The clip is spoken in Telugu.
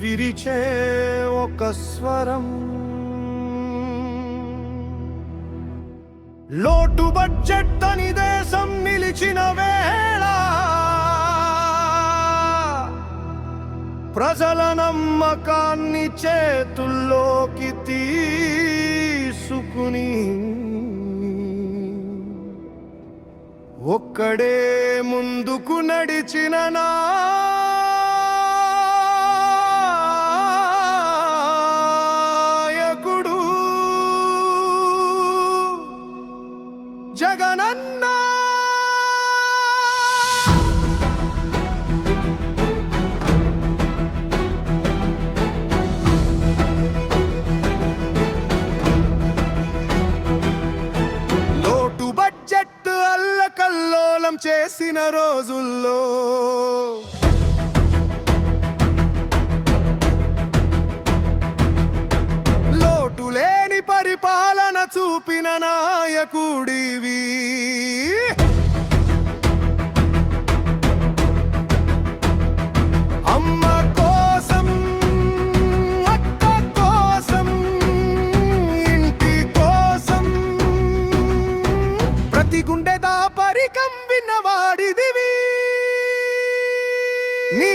విరిచే ఒక స్వరం. లోటు బడ్జెట్ తని దేశం నిలిచిన వేళ ప్రజల నమ్మకాన్ని చేతుల్లోకి తీసుకుని ఒక్కడే ముందుకు నడిచిన నా జగనన్న! లోటు బడ్జెట్ అల్లకల్లోలం చేసిన రోజుల్లో. లోటు లేని పరిపాలన చూపిన నాయకుడివి. పరి కంబిన వాడిదివి నీ